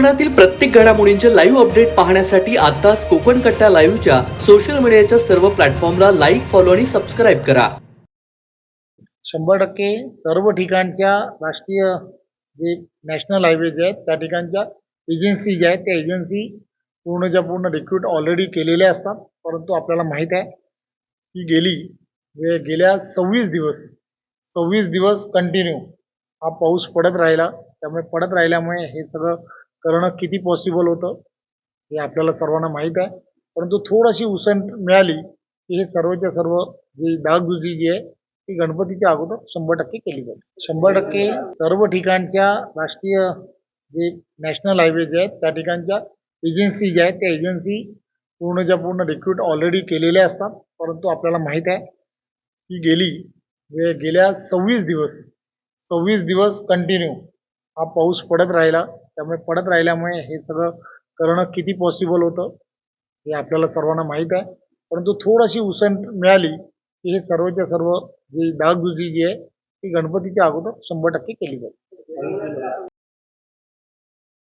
कोकणातील प्रत्येक घडामोडींचे लाईव्ह अपडेट पाहण्यासाठी आताच कोकण कट्टा लाईव्हच्या सोशल मीडियाच्या सर्व प्लॅटफॉर्मला लाईक फॉलो आणि सबस्क्राईब करा. शंभर टक्के सर्व ठिकाणच्या राष्ट्रीय जे नॅशनल हायवेज आहेत त्या ठिकाणच्या एजन्सी ज्या आहेत त्या एजन्सी पूर्णच्या पूर्ण रिक्रूट ऑलरेडी केलेल्या असतात. परंतु आपल्याला माहीत आहे की गेली गेल्या सव्वीस दिवस सव्वीस दिवस कंटिन्यू हा पाऊस पडत राहिला. त्यामुळे पडत राहिल्यामुळे हे सगळं करणं किती पॉसिबल होतं हे आपल्याला सर्वांना माहीत आहे. परंतु थोडीशी उसन मिळाली की हे सर्वच्या सर्व जी डागदुजी जी आहे ती गणपतीच्या अगोदर शंभर टक्के केली जाते शंभर टक्के सर्व ठिकाणच्या राष्ट्रीय जे नॅशनल हायवे जे आहेत त्या ठिकाणच्या एजन्सी ज्या आहेत त्या एजन्सी पूर्णच्या पूर्ण रिक्रूट ऑलरेडी केलेल्या असतात. परंतु आपल्याला माहीत आहे की गेली गेल्या सव्वीस दिवस सव्वीस दिवस कंटिन्यू हा पाऊस पडत राहिला. त्यामुळे पडत राहिल्यामुळे हे सगळं करणं किती पॉसिबल होतं हे आपल्याला सर्वांना माहीत आहे. परंतु थोडीशी उसण मिळाली की हे सर्वच्या सर्व जी डागडुजी जी आहे ती गणपतीच्या अगोदर शंभर टक्के केली जाईल.